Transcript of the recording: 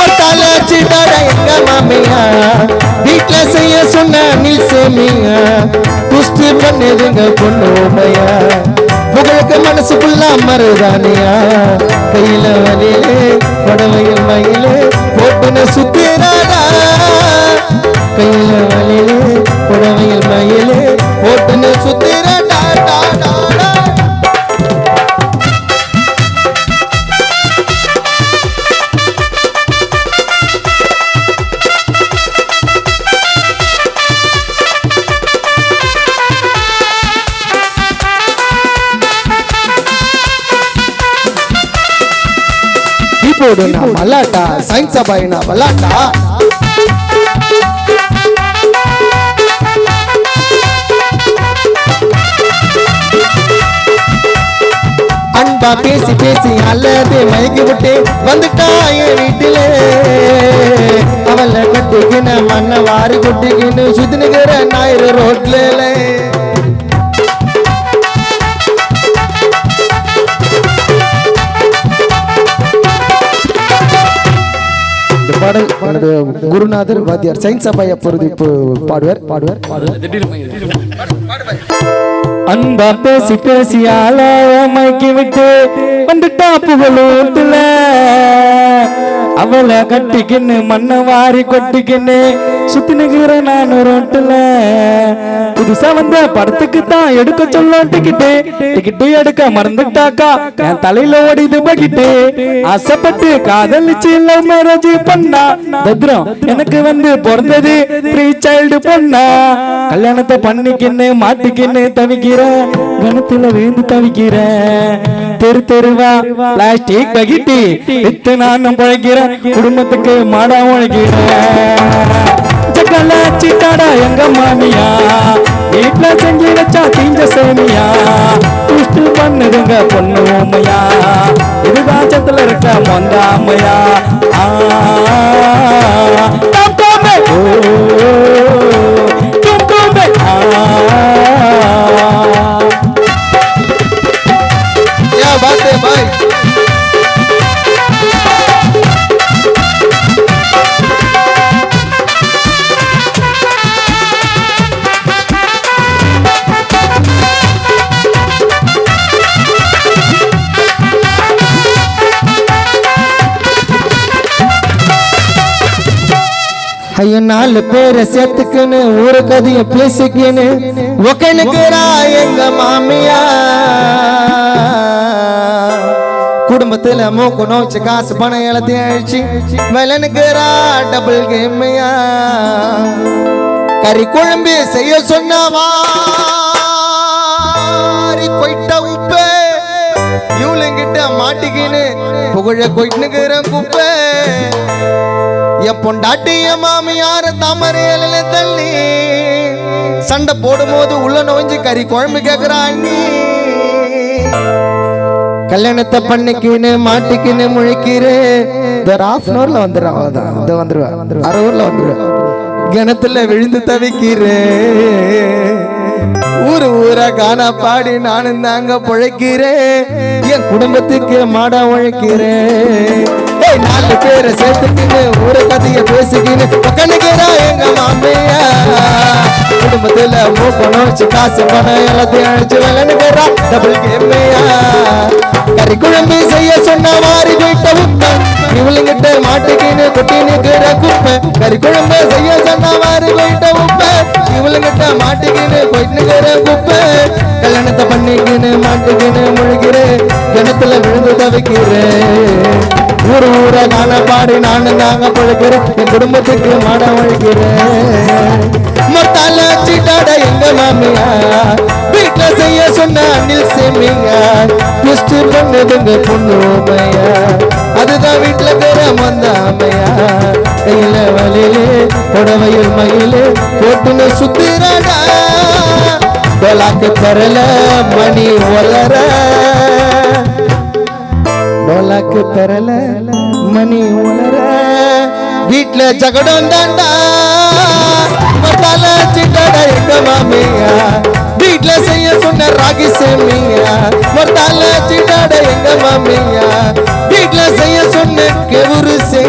போட்டால சிட்டாட எங்க மாமியா? வீட்டுல செய்ய சொன்ன நீ சேமியா புஷ்டி பண்ணதுங்க பொண்ணு உமையா? புகழுக்கு மனசுக்குள்ள மருதானியா கையில வலியிலே புடவையில் மயிலே போட்டுன சுத்திராடா கையில வலியிலே புடவையில் மயிலே போட்டுன சுத்திராடா கீபோர்டு நான் மல்லாட்டா சயின்ஸ் அபாய் நான் மல்லாட்டா? அன்பா பேசி பேசி அல்லது மயக்கி விட்டு வந்துட்டா வீட்டில. அவளை கட்டிக்கின மண்ணை வாரி கொட்டிக்கின்னு சுத்தினுக்கிற ஞாயிறு ரோட்ல நமது குருநாதர் வாத்தியார் சயின்ஸ் அபாய பொருதி பாடுவார் பாடுவார். அன்பா பேசி பேசி ஆளாமக்கி விட்டு வந்துட்டா புகழூத்துல அவளை கட்டிக்கின்னு மண்ணை வாரி கொட்டிக்கின்னு சுத்தி நிக்கிற நான் ரோட்டுல புதுசா வந்த படத்துக்கு தான் எடுக்க சொல்லும் டிக்கெட்டு டிக்கெட்டு எடுக்க மறந்துட்டாக்கா என் தலையில ஓடிது பகிட்டு ஆசைப்பட்டு காதலிச்சு லவ் மேரேஜ் பண்ணா. பத்ரம் எனக்கு வந்து பிறந்தது ப்ரீ சைல்டு பொண்ணா. கல்யாணத்தை பண்ணிக்கின்னு மாட்டிக்கின்னு தவிக்கிறேன். கணத்துல விழுந்து தவிக்கிறேன். தெரு தெருவா பிளாஸ்டிக் பகிட்டு வித்து நானும் பழக்கிறேன். குடும்பத்துக்கு மாடா உழைக்கிறேன். சக்கல எங்க மாமியா? வீட்டுல செஞ்சு வச்சா தீஞ்ச சேமியா? துஷ்டு பண்ணுதுங்க பொண்ணு உமையா இதுதான் சத்துல இருக்க மொந்தாமையா ஐயோ நாலு பேரை சேர்த்துக்குன்னு ஒரு கதைய பேசிக்கின்னு ஒக்கனுக்குறா எங்க மாமியா. குடும்பத்துல மூக்கு நோச்சு காசு பணம் எல்லாத்தையும் அழிச்சு வெலனுக்குறா டபுள் கேமையா கறி குழம்பு செய்ய சொன்னவா? கொய்ட்ட உப்பு. இவளுங்கிட்ட மாட்டிக்கின்னு புகழ கொய்ட்டுக்கிற குப்பை. என் பொண்டாட்டி மாமியார தாமரையில தள்ளி சண்டை போடும்போது உள்ள நோஞ்சு கறி குழம்பு கேக்குறான் கல்யாணத்தை பண்ணிக்கின்னு மாட்டிக்கின்னு முழிக்கிறேன் இந்த ஒரு ஹாஃப் அன் அவர்ல வந்துடுறான் அவ்வளவுதான். இந்த வந்துருவேன் அரை ஊர்ல வந்துருவேன் கிணத்துல விழுந்து தவிக்கிறேன் ஊரு ஊரா காணா பாடி நானும் தாங்க பிழைக்கிறேன். என் குடும்பத்துக்கு மாடா உழைக்கிறேன். ஏய் நாலு பேரை சேர்த்துக்கின்னு ஒரு கதைய பேசிக்கின்னு உட்காந்துக்கிறா எங்க மாமியா? குடும்பத்துல மூக்கணும் வச்சு காசு பணம் எல்லாத்தையும் அழிச்சு விளையாடுகிறா டபுள் கேமையா கறி குழம்பு செய்ய சொன்ன மாதிரி வீட்டை இவளுங்கிட்ட மாட்டுக்கின்னு கொட்டி நிற்கிற குப்பை. கறி குழம்பு செய்ய சொன்ன மாதிரி வீட்ட உப்பை. இவளுங்கிட்ட மாட்டுக்கின்னு கொட்டினுக்கிற குப்பை. கல்யாணத்தை பண்ணிக்கின்னு மாட்டுக்கின்னு முழுகிறேன் கிணத்துல விழுந்து தவிக்கிறேன் ஊர் ஊர காண பாடி நானும் தாங்க பழக்கிறேன் என் குடும்பத்துக்கு மாட உழைக்கிறேன் மொத்தால சீட்டாட எங்க மாமியா? வீட்டுல செய்ய சொன்ன அணில் சேமியா? ட்விஸ்ட் பண்ணதுங்க பொண்ணு கையில வலியிலே புடவையில் மயிலே போட்டுல சுத்திரடா டோலாக்கு தரல மணி ஒலர. டோலாக்கு தரல மணி ஒலர. வீட்டுல ஜகடம் தாண்டா. மத்தால சிட்டட எங்க மாமியா? வீட்டுல செய்ய சொன்ன ராகி சேமியா? மொத்தால சிட்டாட எங்க மாமியா? வீட்டுல செய்ய சொன்ன கெவுரு சே